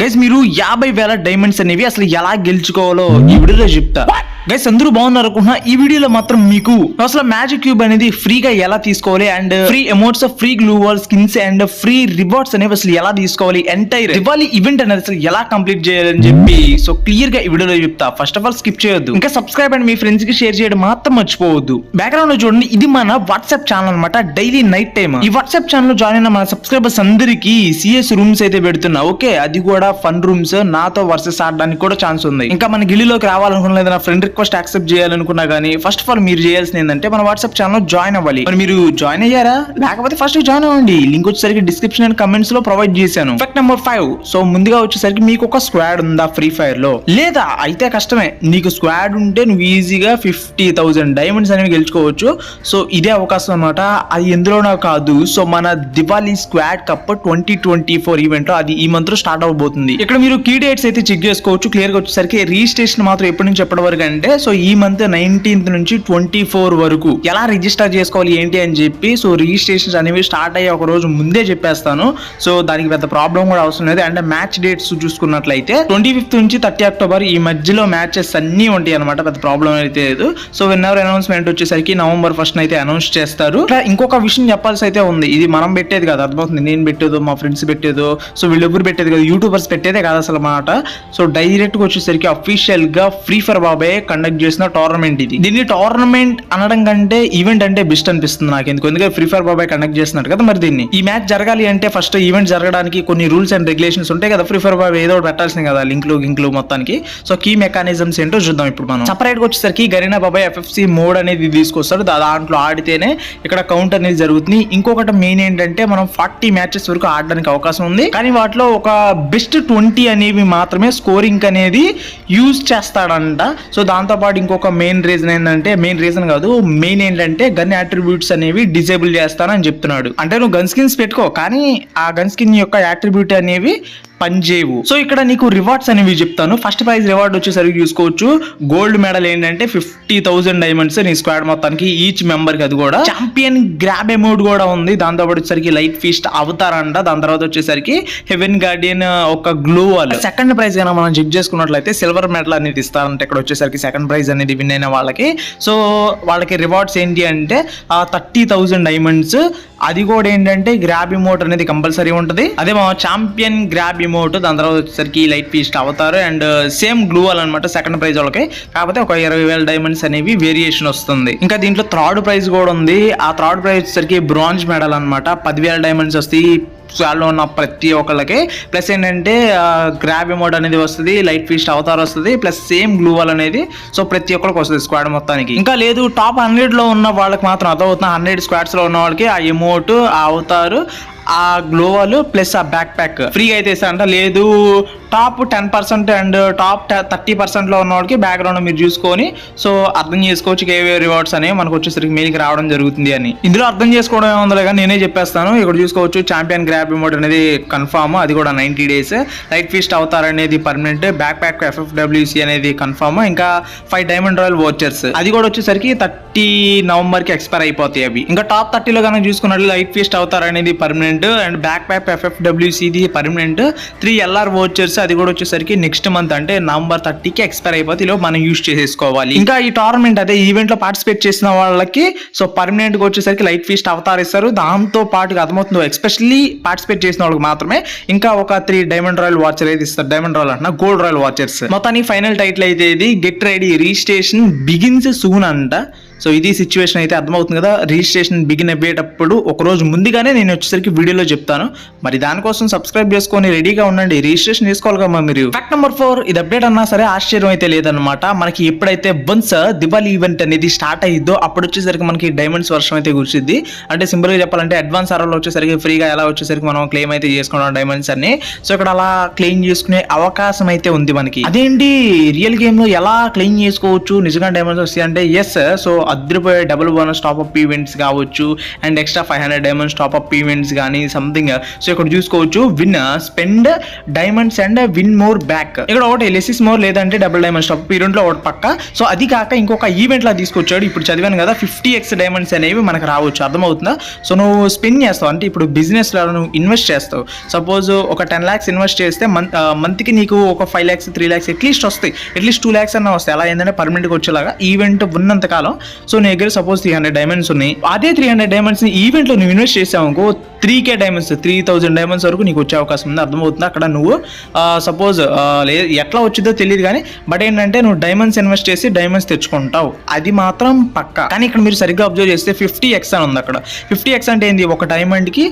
Guys మీరు యాభై వేల డైమండ్స్ అనేవి అసలు ఎలా గెలుచుకోవాలో ఈ వీడియోలో చెప్తా. గైస్ అందరూ బాగున్నారు అనుకుంటున్నా. ఈ వీడియోలో మాత్రం మీకు అసలు మ్యాజిక్ క్యూబ్ అనేది ఫ్రీగా ఎలా తీసుకోవాలి and free amounts free gloo wall skins and free rewards అనేవి అసలు ఎలా తీసుకోవాలి ఎంటైర్ ఇవ్వాలి ఈవెంట్ అనేది అసలు ఎలా కంప్లీట్ చేయాలని చెప్పి. సో క్లియర్గా ఈ వీడియోలో చెప్తా. ఫస్ట్ ఆఫ్ ఆల్ స్కిప్ చేయొద్దు. ఇంకా సబ్స్క్రైబ్ అండ్ మీ ఫ్రెండ్స్కి షేర్ చేయడం మాత్రం మర్చిపోవద్దు. బ్యాక్గ్రౌండ్లో చూడండి ఇది మన వాట్సాప్ ఛానల్ అన్నమాట. డైలీ నైట్ టైమ్ ఈ వాట్సాప్ ఛానల్లో జాయిన్ అయిన మన సబ్స్క్రైబర్స్ అందరికి సిఎస్ రూమ్స్ అయితే పెడుతున్నా. ఓకే అది కూడా ఫన్ రూమ్స్ నాతో వర్సెస్ ఆడడానికి కూడా ఛాన్స్ ఉంది. ఇంకా మన గిల్లీలోకి రావాలనుకున్న నా ఫ్రెండ్ రిక్వెస్ట్ యాక్సెప్ట్ చేయాలనుకున్నా కానీ ఫస్ట్ ఆఫ్ ఆల్ మీరు చేయాల్సింది ఏంటంటే మన వాట్సాప్ ఛానల్ జాయిన్ అవ్వాలి. మరి మీరు జాయిన్ అయ్యారా? లేకపోతే ఫస్ట్ జాయిన్ అవ్వండి. లింక్ వచ్చేసరికి డిస్క్రిప్షన్ అండ్ కమెంట్స్లో ప్రొవైడ్ చేశాను. ఫ్యాక్ట్ నెంబర్ ఫైవ్ సో ముందుగా వచ్చేసరికి మీకు ఒక స్క్వాడ్ ఉందా ఫ్రీ ఫైర్లో? లేదా అయితే కష్టమే. నీకు స్క్వాడ్ ఉంటే నువ్వు ఈజీగా ఫిఫ్టీ థౌసండ్ డైమండ్స్ అనేవి గెలుచుకోవచ్చు. సో ఇదే అవకాశం అనమాట అది ఎందులోనో కాదు. సో మన Diwali squad cup twenty twenty four event అది ఈ మంత్లో స్టార్ట్ అవబోతుంది ఇక్కడ మీరు కీ డేట్స్ అయితే చెక్ చేసుకోవచ్చు. క్లియర్గా వచ్చేసరికి రిజిస్ట్రేషన్ మాత్రం ఎప్పటి నుంచి ఎప్పటి వరకు అంటే సో ఈ మంత్ నైన్టీన్త్ నుంచి ట్వంటీ ఫోర్ వరకు ఎలా రిజిస్టర్ చేసుకోవాలి ఏంటి అని చెప్పి సో రిజిస్ట్రేషన్స్ అనేవి స్టార్ట్ అయ్యే ఒక రోజు ముందే చెప్పేస్తాను. సో దానికి పెద్ద ప్రాబ్లం కూడా అవసరం లేదు. అండ్ మ్యాచ్ డేట్స్ చూసుకున్నట్లయితే ట్వంటీ ఫిఫ్త్ నుంచి థర్టీ అక్టోబర్ ఈ మధ్యలో మ్యాచెస్ అన్ని ఉంటాయి అనమాట పెద్ద ప్రాబ్లం అయితే లేదు. సో వెన్ అనౌన్స్మెంట్ వచ్చేసరికి నవంబర్ ఫస్ట్ అయితే అనౌన్స్ చేస్తారు. ఇట్లా ఇంకొక విషయం చెప్పాల్సి అయితే ఉంది. ఇది మనం పెట్టేది కాదు. అర్థమవుతుంది. నేను పెట్టేదో మా ఫ్రెండ్స్ పెట్టేదో సో వీళ్ళెవ్వరు పెట్టేది కాదు. యూట్యూబర్స్ పెట్టేదే కాదు అసలు మాట. సో డైరెక్ట్గా వచ్చేసరికి అఫీషియల్గా ఫ్రీ ఫర్ బాబాయ్ కండక్ట్ చేసిన టోర్నమెంట్ ఇది. దీన్ని టోర్నమెంట్ అనడం కంటే ఈవెంట్ అంటే బెస్ట్ అనిపిస్తుంది నాకు ఎందుకు? ఎందుకంటే ఫ్రీ ఫైర్ బాబాయ్ కండక్ట్ చేస్తున్నారు కదా మరి దీన్ని. ఈ మ్యాచ్ జరగాలి అంటే ఫస్ట్ ఈవెంట్ జరగడానికి కొన్ని రూల్స్ అండ్ రెగ్యులేషన్స్ ఉంటాయి కదా. ఫ్రీ ఫైర్ బాబాయ్ ఏదో పెట్టాల్సింది కదా లింక్లు గింక్లు మొత్తానికి. సో కీ మెకానిజమ్స్ ఏంటో చూద్దాం ఇప్పుడు మనం. సపరేట్గా వచ్చేసరికి గరీనా బాబాయ్ ఎఫ్ఎఫ్సి మోడ్ అనేది తీసుకొస్తారు దాంట్లో ఆడితేనే ఇక్కడ కౌంట్ అనేది జరుగుతుంది. ఇంకొకటి మెయిన్ ఏంటంటే మనం ఫార్టీ మ్యాచెస్ వరకు ఆడడానికి అవకాశం ఉంది. కానీ వాటిలో ఒక బెస్ట్ ట్వంటీ అనేవి మాత్రమే స్కోరింగ్ అనేది యూజ్ చేస్తాడంట. సో దాంతో దాంతోపాటు ఇంకొక మెయిన్ రీజన్ ఏంటంటే మెయిన్ రీజన్ కాదు మెయిన్ ఏంటంటే గన్ అట్రిబ్యూట్స్ అనేవి డిజేబుల్ చేస్తానని చెప్తున్నాడు. అంటే నువ్వు గన్ స్కిన్స్ పెట్టుకో కానీ ఆ గన్ స్కిన్ యొక్క అట్రిబ్యూట్ అనేవి పనిచేయవు. సో ఇక్కడ నీకు రివార్డ్స్ అనేవి చెప్తాను. ఫస్ట్ ప్రైజ్ రివార్డ్ వచ్చేసరికి చూసుకోవచ్చు. గోల్డ్ మెడల్ ఏంటంటే ఫిఫ్టీ థౌసండ్ డైమండ్స్ నీ స్క్వాడ్ మొత్తానికి ఈచ్ మెంబర్కి అది కూడా. చాంపియన్ గ్రాబ్ అమౌంట్ కూడా ఉంది. దాంతో పాటు వచ్చేసరికి లైట్ ఫీస్ట్ అంట దాని తర్వాత వచ్చేసరికి హెవెన్ గార్డియన్ ఒక గ్లో వాల్ సెకండ్ ప్రైజ్ కనుక మనం చెక్ చేసుకున్నట్లయితే సిల్వర్ మెడల్ అనేది ఇస్తారంటే. ఇక్కడ వచ్చేసరికి సెకండ్ ప్రైజ్ అనేది విన్ అయిన వాళ్ళకి. సో వాళ్ళకి రివార్డ్స్ ఏంటి అంటే ఆ థర్టీ థౌసండ్ డైమండ్స్ అది కూడా ఏంటంటే గ్రాబ్ ఇమోట్ అనేది కంపల్సరీ ఉంటుంది. అదే మా చాంపియన్ గ్రాబ్ ఇమోట్ దాని తర్వాత వచ్చేసరికి లైట్ పీస్ట్ అవుతారు అండ్ సేమ్ గ్లూ వాల్ అనమాట సెకండ్ ప్రైజ్ వాళ్ళకి. కాకపోతే ఒక ఇరవై వేల డైమండ్స్ అనేవి వేరియేషన్ వస్తుంది. ఇంకా దీంట్లో థర్డ్ ప్రైజ్ కూడా ఉంది. ఆ థర్డ్ ప్రైజ్ వచ్చేసరికి బ్రాంజ్ మెడల్ అనమాట పదివేల డైమండ్స్ వస్తాయి. స్టాల్లో ఉన్న ప్రతి ఒక్కళ్ళకి. ప్లస్ ఏంటంటే గ్రాబ్ అమౌంట్ అనేది వస్తుంది లైట్ ఫీస్ట్ అవతార్ వస్తుంది ప్లస్ సేమ్ గ్లూ వాల్ అనేది. సో ప్రతి ఒక్కరికి వస్తుంది స్క్వాడ్ మొత్తానికి. ఇంకా లేదు టాప్ హండ్రెడ్లో ఉన్న వాళ్ళకి మాత్రం అర్థమవుతుంది. హండ్రెడ్ స్క్వాడ్స్లో ఉన్న వాళ్ళకి ఆ ఎమోట్ ఆ అవతారు ఆ గ్లోవల్ ప్లస్ ఆ బ్యాక్ ప్యాక్ ఫ్రీ అయితే ఇస్తారంట లేదు top ten percent and top thirty పర్సెంట్లో బ్యాక్గ్రౌండ్ మీరు చూసుకొని సో అర్థం చేసుకోవచ్చు ఏవే రివార్డ్స్ అనేవి మనకు వచ్చేసరికి మెయిల్కి రావడం జరుగుతుంది అని. ఇందులో అర్థం చేసుకోవడం ఏముందో కానీ నేనే చెప్పేస్తాను. ఇక్కడ చూసుకోవచ్చు చాంపియన్ గ్రాప్ రిమోట్ అనేది కన్ఫామ్ అది కూడా నైన్టీ డేస్ లైట్ ఫీస్ట్ అవుతారనేది అనేది పర్మనెంట్ బ్యాక్ ప్యాక్ ఎఫ్ఎఫ్డబ్ల్యూసీ అనేది కన్ఫామ్ ఇంకా ఫైవ్ డైమండ్ రాయల్ వాచర్స్ అది కూడా వచ్చేసరికి థర్టీ నవంబర్కి ఎక్స్పైర్ అయిపోతాయి అవి. ఇంకా టాప్ థర్టీలో కనుక చూసుకున్నట్లు లైట్ ఫీస్ట్ అవుతారనేది అనేది పర్మనెంట్ అండ్ బ్యాక్ ప్యాప్ ఎఫ్ఎఫ్డబ్ల్యూసీది ఇది పర్మనెంట్ త్రీ ఎల్ఆర్ వాచర్స్ అది కూడా వచ్చేసరికి నెక్స్ట్ మంత్ అంటే నవంబర్ థర్టీకి ఎక్స్పైర్ అయిపోతే ఇలా మనం యూస్ చేసేసుకోవాలి. ఇంకా ఈ టోర్నమెంట్ అదే ఈవెంట్లో పార్టిసిపేట్ చేసిన వాళ్ళకి సో పర్మనెంట్గా వచ్చేసరికి లైట్ ఫీస్ట్ అవతార్ ఇస్తారు. దాంతో పాటు అర్థమవుతుంది ఎస్పెషల్లీ పార్టిసిపేట్ చేసిన వాళ్ళకి మాత్రమే ఇంకా ఒక త్రీ డైమండ్ రాయల్ వాచర్ అయితే ఇస్తారు. డైమండ్ రాయల్ అంటున్నా గోల్డ్ రాయల్ వాచర్స్ మొత్తానికి ఫైనల్ టైటిల్ అయితే ఇది. Get ready registration begins soon అంట. సో ఇది సిచ్యువేషన్ అయితే అర్థమవుతుంది కదా. రిజిస్ట్రేషన్ బిగిన్ అయ్యేటప్పుడు ఒక రోజు ముందుగానే నేను వచ్చేసరికి వీడియోలో చెప్తాను. మరి దానికోసం సబ్స్క్రైబ్ చేసుకొని రెడీగా ఉండండి. రిజిస్ట్రేషన్ చేసుకోవాలి కదా మీరు. ఫ్యాక్ట్ నెంబర్ ఫోర్ ఇది అప్డేట్ అన్నా సరే ఆశ్చర్యం అయితే లేదనమాట మనకి ఎప్పుడైతే వన్స్ దివాళీ ఈవెంట్ అనేది స్టార్ట్ అయ్యిద్దో అప్పుడు వచ్చేసరికి మనకి డైమండ్స్ వర్షం అయితే కురిసిద్ది. అంటే సింపుల్గా చెప్పాలంటే అడ్వాన్స్ అరలో వచ్చేసరికి ఫ్రీగా ఎలా వచ్చేసరికి మనం క్లెయిమ్ అయితే చేసుకున్నాం డైమండ్స్ అన్ని. సో ఇక్కడ అలా క్లెయిమ్ చేసుకునే అవకాశం అయితే ఉంది మనకి. అదేంటి? రియల్ గేమ్లో ఎలా క్లెయిమ్ చేసుకోవచ్చు? నిజంగా డైమండ్స్ వస్తాయి అంటే yes so అద్దరిపోయే double bonus top up events కావచ్చు and extra five hundred diamonds top up events కానీ సంథింగ్ సో ఇక్కడ చూసుకోవచ్చు win spend diamonds and win more back ఇక్కడ ఒకటి లెసిస్ మోర్ లేదంటే డబుల్ డైమండ్స్ టాప్ ఈ రెండులో ఒకటి పక్క. సో అది కాక ఇంకొక ఈవెంట్ లా తీసుకొచ్చాడు. ఇప్పుడు చదివాను కదా ఫిఫ్టీ ఎక్స్ డైమండ్స్ అనేవి మనకు రావచ్చు. అర్థమవుతుందా? సో నువ్వు స్పెండ్ చేస్తావు. అంటే ఇప్పుడు బిజినెస్లో నువ్వు ఇన్వెస్ట్ చేస్తావు. సపోజ్ ఒక టెన్ ల్యాక్స్ ఇన్వెస్ట్ చేస్తే మంత్ మంత్కి నీకు ఒక five lakhs three lakhs at least వస్తాయి. అట్లీస్ట్ టూ ల్యాక్స్ అన్న వస్తాయి. అలా ఏంటంటే పర్మనెంట్గా వచ్చేలాగా ఈవెంట్ ఉన్నంత కాలం సో నీ దగ్గర సపోజ్ త్రీ హండ్రెడ్ డైమండ్స్ ఉన్నాయి. అదే త్రీ హండ్రెడ్ డైమండ్స్ ఈవెంట్లో నువ్వు ఇన్వెస్ట్ చేసావు అనుకో three K diamonds three thousand diamonds వరకు నీకు వచ్చే అవకాశం ఉంది. అర్థమవుతుంది? అక్కడ నువ్వు సపోజ్ ఎట్లా వచ్చిందో తెలియదు కానీ బట్ ఏంటంటే నువ్వు డైమండ్స్ ఇన్వెస్ట్ చేసి డైమండ్స్ తెచ్చుకుంటావు. అది మాత్రం పక్క. కానీ ఇక్కడ మీరు సరిగ్గా అబ్జర్వ్ చేస్తే ఫిఫ్టీ ఎక్స్ అని ఉంది అక్కడ. ఫిఫ్టీ ఎక్స్ అంటే ఏంది? ఒక డైమండ్కి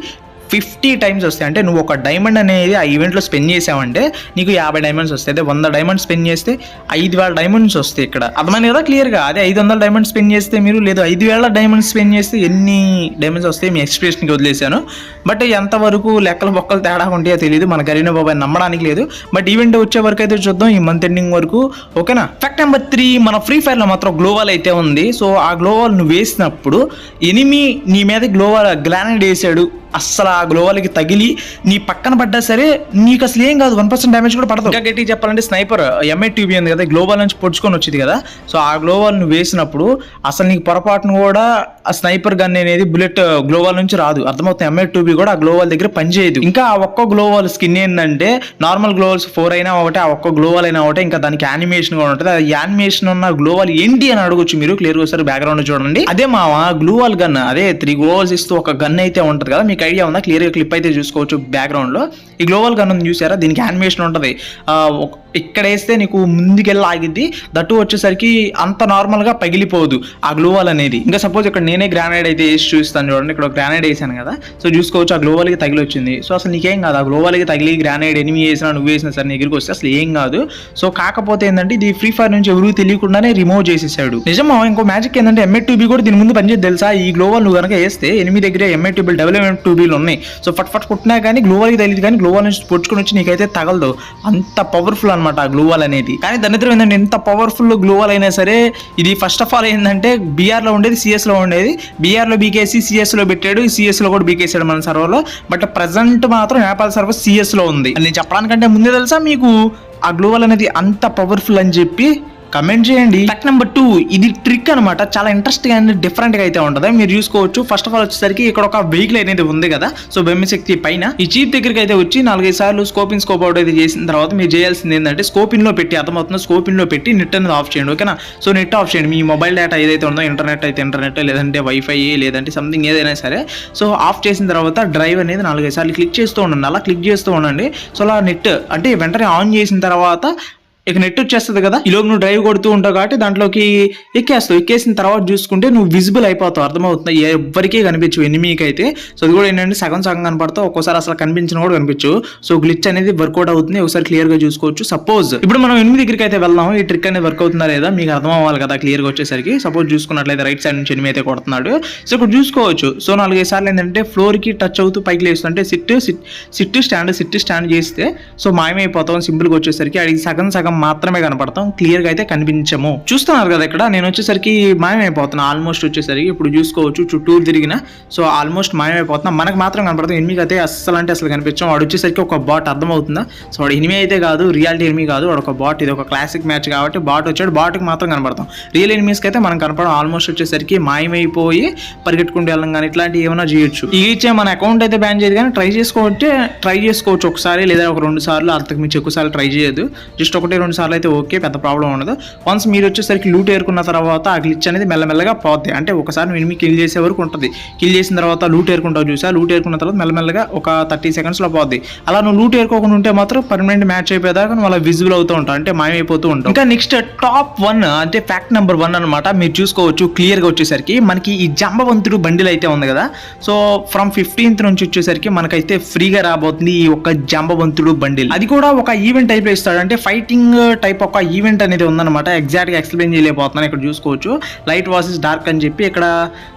ఫిఫ్టీ టైమ్స్ వస్తాయి. అంటే నువ్వు ఒక డైమండ్ అనేది ఆ ఈవెంట్లో స్పెండ్ చేసావంటే నీకు యాభై డైమండ్స్ వస్తాయి. అదే వంద డైమండ్స్ స్పెండ్ చేస్తే ఐదు వేల డైమండ్స్ వస్తాయి ఇక్కడ. అర్థమైంది కదా క్లియర్గా? అదే ఐదు వందల డైమండ్స్ స్పెండ్ చేస్తే మీరు లేదు ఐదు వేల డైమండ్స్ స్పెండ్ చేస్తే ఎన్ని డైమండ్స్ వస్తాయి మీ ఎక్స్ప్రెషన్కి వదిలేశాను. బట్ ఎంతవరకు లెక్కలు బొక్కలు తేడా ఉంటాయో తెలియదు మన గరీన బాబాయ్ నమ్మడానికి లేదు. బట్ ఈవెంట్ వచ్చే వరకు అయితే చూద్దాం. ఈ మంత్ ఎండింగ్ వరకు. ఓకేనా? ఫ్యాక్ట్ నెంబర్ త్రీ మన ఫ్రీ ఫైర్లో మాత్రం గ్లోవాల్ అయితే ఉంది. సో ఆ గ్లోవాల్ నువ్వు వేసినప్పుడు ఎనిమి నీ మీద గ్లోవాల్ గ్రానైడ్ వేసాడు. అస్సలు ఆ గ్లోవాల్కి తగిలి నీ పక్కన పడ్డా సరే నీకు అసలు ఏం కాదు వన్ పర్సెంట్ డ్యామేజ్ కూడా పడదు. ఇంకా గట్టి చెప్పాలంటే స్నైపర్ ఎంఐ ట్యూబీ ఉంది కదా గ్లోబల్ నుంచి పొడుచుకొని వచ్చింది కదా. సో ఆ గ్లోవాల్ నువ్వు వేసినప్పుడు అసలు నీకు పొరపాటును కూడా ఆ స్నైపర్ గన్ అనేది బుల్లెట్ గ్లోవాల్ uh, నుంచి రాదు. అర్థమవుతుంది? ఎంఐ టూబీ కూడా ఆ గ్లోవాల్ దగ్గర పనిచేయదు. ఇంకా ఆ ఒక్క గ్లోవాల్ స్కిన్ ఏంటంటే నార్మల్ గ్లోవల్స్ ఫోర్ అయినా ఒకటే ఆ ఒక్క గ్లోవాల్ అయినా ఒకటే ఇంకా దానికి యానిమేషన్ కూడా ఉంటుంది. ఆ యానిమేషన్ ఉన్న గ్లోవాల్ ఏంటి అని అడగొచ్చు మీరు క్లియర్ ఒకసారి బ్యాక్గ్రౌండ్ చూడండి. అదే మా గ్లోవల్ గన్ అదే త్రీ గ్లోవల్స్ ఇస్తూ ఒక గన్ అయితే ఉంటుంది కదా మీకు ఐడియా ఉందా? క్లియర్గా క్లిప్ అయితే చూసుకోవచ్చు బ్యాక్గ్రౌండ్లో ఈ గ్లోబల్ గన్ ఉంది చూసారా? దీనికి యానిమేషన్ ఉంటుంది. ఇక్కడ వేస్తే నీకు ముందుకెళ్ళి ఆగిద్ది దట్టు వచ్చేసరికి అంత నార్మల్గా పగిలిపోదు ఆ గ్లోవల్ అనేది. ఇంకా సపోజ్ ఇక్కడ నేనే గ్రానైడ్ అయితే వేసి చూస్తాను చూడండి. ఇక్కడ గ్రానైడ్ వేసాను కదా. సో చూసుకోవచ్చు ఆ గ్లోవల్కి తగిలి వచ్చింది సో అసలు నీకేం కాదు. ఆ గ్లోవల్కి తగిలి గ్రానైడ్ ఎనిమి వేసినా నువ్వు వేసినా సరే నీ దగ్గరికి వస్తే అసలు ఏం కాదు. సో కాకపోతే ఏంటంటే ఇది ఫ్రీ ఫైర్ నుంచి ఎవరు తెలియకుండానే రిమూవ్ చేసేసాడు. నిజమా? ఇంకో మ్యాజిక్ ఏంటంటే ఎంఏ టూబీ కూడా దీని ముందు పనిచేది తెలుసా? ఈ గ్లోవల్ నువ్వు కనుక వేస్తే ఎనిమిది దగ్గర ఎంఏ టూబీలు డబుల్ ఎంఏ టూబీలు ఉన్నాయి. సో ఫట్ ఫట్ కొట్టినా కానీ గ్లోవల్కి తగిలింది కానీ గ్లోవల్ నుంచి పొడుచుకొని వచ్చి నీకైతే తగలదు. అంత పవర్ఫుల్ అనమాట ఆ గ్లోవల్ అనేది. కానీ దరిద్రం ఏంటంటే ఎంత పవర్ఫుల్ గ్లోవల్ అయినా సరే ఇది ఫస్ట్ ఆఫ్ ఆల్ ఏంటంటే బీఆర్లో ఉండేది సిఎస్లో ఉండేది. బీఆర్లో బీకేసి సిఎస్లో పెట్టాడు. సిఎస్లో కూడా బీకేసాడు మన సర్వర్లో బట్ ప్రజెంట్ మాత్రం నేపాల్ సర్వర్ సిఎస్లో ఉంది. నేను చెప్పడానికంటే ముందే తెలుసా మీకు? ఆ గ్లోవల్ అనేది అంత పవర్ఫుల్ అని చెప్పి కమెంట్ చేయండి. ఫ్యాక్ట్ నెంబర్ టూ ఇది ట్రిక్ అనమాట చాలా ఇంట్రెస్టింగ్ అండ్ డిఫరెంట్గా అయితే ఉంటుంది. మీరు చూసుకోవచ్చు. ఫస్ట్ ఆఫ్ ఆల్ వచ్చేసరికి ఇక్కడ ఒక వెహికల్ అనేది ఉంది కదా. సో బెమ్మిశక్తి పైన. ఈ చీప్ దగ్గరికి అయితే వచ్చి నాలుగైదు సార్లు స్కోపింగ్ స్కోప్ అవుట్ అయితే చేసిన తర్వాత మీరు చేయాల్సింది ఏంటంటే స్కోపింగ్లో పెట్టి అర్థమవుతుంది? స్కోపింగ్లో పెట్టి నెట్ అనేది ఆఫ్ చేయండి. ఓకేనా సో నెట్ ఆఫ్ చేయండి. మీ మొబైల్ డేటా ఏదైతే ఉందో ఇంటర్నెట్ అయితే ఇంటర్నెట్ లేదంటే వైఫై లేదంటే సంథింగ్ ఏదైనా సరే. సో ఆఫ్ చేసిన తర్వాత డ్రైవ్ అనేది నాలుగైదు సార్లు క్లిక్ చేస్తూ ఉండండి. అలా క్లిక్ చేస్తూ ఉండండి. సో అలా నెట్ అంటే వెంటనే ఆన్ చేసిన తర్వాత ఇక నెట్ వచ్చేస్తుంది కదా. ఈలోపు నువ్వు డ్రైవ్ కొడుతూ ఉంటావు కాబట్టి దాంట్లోకి ఎక్కేస్తావు. ఎక్కేసిన తర్వాత చూసుకుంటే నువ్వు విజిబుల్ అయిపోతావు. అర్థమవుతుంది. ఎవరికీ కనిపించవు. ఎనిమికి అయితే సో అది కూడా ఏంటంటే సగం సగం కనపడతావు. ఒక్కోసారి అసలు కనిపించిన కూడా కనిపించు సో గ్లిచ్ అనేది వర్కౌట్ అవుతుంది. ఒకసారి క్లియర్గా చూసుకోవచ్చు. సపోజ్ ఇప్పుడు మనం ఎనిమిది దగ్గరికి అయితే వెళ్దాం ఈ ట్రిక్ అనేది వర్క్ అవుతుందా లేదా? మీకు అర్థం అవ్వాలి కదా క్లియర్గా వచ్చేసరికి. సపోజ్ చూసుకున్నట్లయితే రైట్ సైడ్ నుంచి ఎనిమిది అయితే కొడుతున్నాడు. సో ఇక్కడ చూసుకోవచ్చు. సో నాలుగైదు సార్లు ఏంటంటే ఫ్లోర్కి టచ్ అవుతూ పైకి లేస్తుంటే sit sit sit stand sit stand చేస్తే. సో మాయమైపోతాం సింపుల్గా వచ్చేసరికి. అడిగి సగం సగం మాత్రమే కనపడతాం. క్లియర్గా అయితే కనిపించము. చూస్తున్నారు కదా ఇక్కడ నేను వచ్చేసరికి మాయమైపోతున్నా. ఆల్మోస్ట్ వచ్చేసరికి ఇప్పుడు చూసుకోవచ్చు చుట్టూరు తిరిగిన. సో ఆల్మోస్ట్ మాయమైపోతున్నా. మనకు మాత్రం కనపడతాం ఎనిమిది అయితే అస్సలు అంటే అసలు కనిపించాం. వాడు వచ్చేసరికి ఒక బాట్ అర్థమవుతుందా? సో వాడు ఎనిమి అయితే కాదు రియాలిటీ ఎనిమి కాదు. వాడు ఒక బాట్ ఇది ఒక క్లాసిక్ మ్యాచ్ కాబట్టి బాట్ వచ్చాడు. బాట్కి మాత్రం కనపడతాం. రియల్ ఎనిమీస్కి అయితే మనం కనపడం ఆల్మోస్ట్ వచ్చేసరికి మాయమైపోయి పరిగెట్టుకుంటూ వెళ్ళడం కానీ ఇట్లాంటివి ఏమైనా చేయొచ్చు. ఇచ్చే మన అకౌంట్ అయితే బ్యాన్ చేయదు కానీ ట్రై చేసుకోవచ్చు ట్రై చేసుకోవచ్చు ఒకసారి లేదా ఒక రెండు సార్లు అంతకు మించి ఎక్కువసార్లు ట్రై చేయదు జస్ట్ ఒకటి రెండు సార్లు అయితే ఓకే పెద్ద ప్రాబ్లం ఉండదు. వన్స్ మీరు వచ్చేసరికి లూట్ ఏరుకున్న తర్వాత ఆ గ్లిచ్ అనేది మెల్లమెల్లగా పోద్ది. అంటే ఒకసారి మీరు కిల్ చేసే వరకు ఉంటుంది. కిల్ చేసిన తర్వాత లూట్ ఏరుకుంటావు చూసా? లూట్ ఏరుకున్న తర్వాత మెల్లమెల్లగా ఒక థర్టీ సెకండ్స్లో పోద్ది. అలా నువ్వు లూట్ ఏరుకోకుండా ఉంటే మాత్రం పర్మనెంట్ మ్యాచ్ అయిపోయేదాకా నువ్వు అలా విజిబుల్ అవుతూ ఉంటావు. అంటే మాయమైపోతూ ఉంటావు. ఇంకా నెక్స్ట్ టాప్ వన్ అంటే ఫ్యాక్ట్ నెంబర్ వన్ అనమాట మీరు చూసుకోవచ్చు క్లియర్గా వచ్చేసరికి మనకి ఈ జంబవంతుడు బండిల్ అయితే ఉంది కదా. సో ఫ్రమ్ ఫిఫ్టీన్త్ నుంచి వచ్చేసరికి మనకైతే ఫ్రీగా రాబోతుంది ఈ ఒక్క జంబవంతుడు బండిల్. అది కూడా ఒక ఈవెంట్ టైప్లో ఇస్తాడు అంటే ఫైటింగ్ టైప్ ఒక ఈవెంట్ అనేది ఉందన్నమాట. ఎగ్జాక్ట్గా ఎక్స్ప్లెయిన్ చేయలేకపోతున్నాను. ఇక్కడ చూసుకోవచ్చు. లైట్ వర్సెస్ డార్క్ అని చెప్పి ఇక్కడ.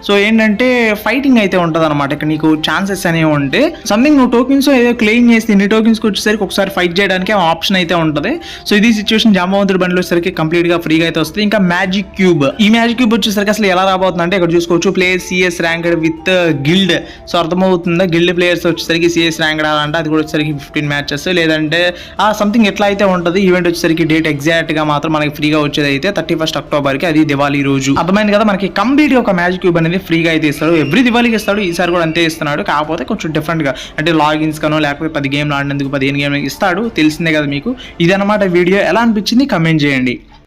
సో ఏంటంటే ఫైటింగ్ అయితే ఉంటుంది అనమాట ఇక్కడ నీకు ఛాన్సెస్ అనేవి ఉంటే. సంథింగ్ నువ్వు టోకెన్స్ ఏదో క్లెయిమ్ చేస్తే ఇన్ని టోకెన్స్కి వచ్చేసరికి ఒకసారి ఫైట్ చేయడానికి ఆప్షన్ అయితే ఉంటది. సో ఇది సిచ్యువేషన్ జాంబవంతుడి బండిలో వచ్చేసరికి కంప్లీట్గా ఫ్రీగా అయితే వస్తుంది. ఇంకా మ్యాజిక్ క్యూబ్ ఈ మ్యాజిక్ క్యూబ్ వచ్చేసరికి అసలు ఎలా రాబోతుంది అంటే ఇక్కడ చూసుకోవచ్చు. Player CS ranked with guild so అర్థమవుతుందా? గిల్డ్ ప్లేయర్స్ వచ్చేసరికి సిఎస్ ర్యాంక్ అంటే అది కూడా వచ్చేసరికి ఫిఫ్టీన్ మ్యాచెస్ లేదంటే ఆ సంథింగ్ ఎట్లా అయితే ఉంటుంది? ఈవెంట్ వచ్చేసరికి డేట్ ఎగ్జాక్ట్గా మాత్రం మనకి ఫ్రీగా వచ్చేది అయితే థర్టీ ఫస్ట్ అక్టోబర్కి అది దివాళీ రోజు. అర్థమైంది కదా? మనకి కంప్లీట్గా ఒక మ్యాజిక్ క్యూబ్ అనేది ఫ్రీగా అయితే ఇస్తాడు. ఎవ్రీ దివాళీకి ఇస్తాడు. ఈసారి కూడా అంతే ఇస్తున్నాడు. కాకపోతే కొంచెం డిఫరెంట్గా. అంటే లాగిన్స్ కనో లేకపోతే పది గేమ్లు ఆడినందుకు పదిహేను గేమ్లు ఇస్తాడు. తెలిసిందే కదా మీకు. ఇదన్నమాట వీడియో. ఎలా అనిపించింది? కమెంట్ చేయండి.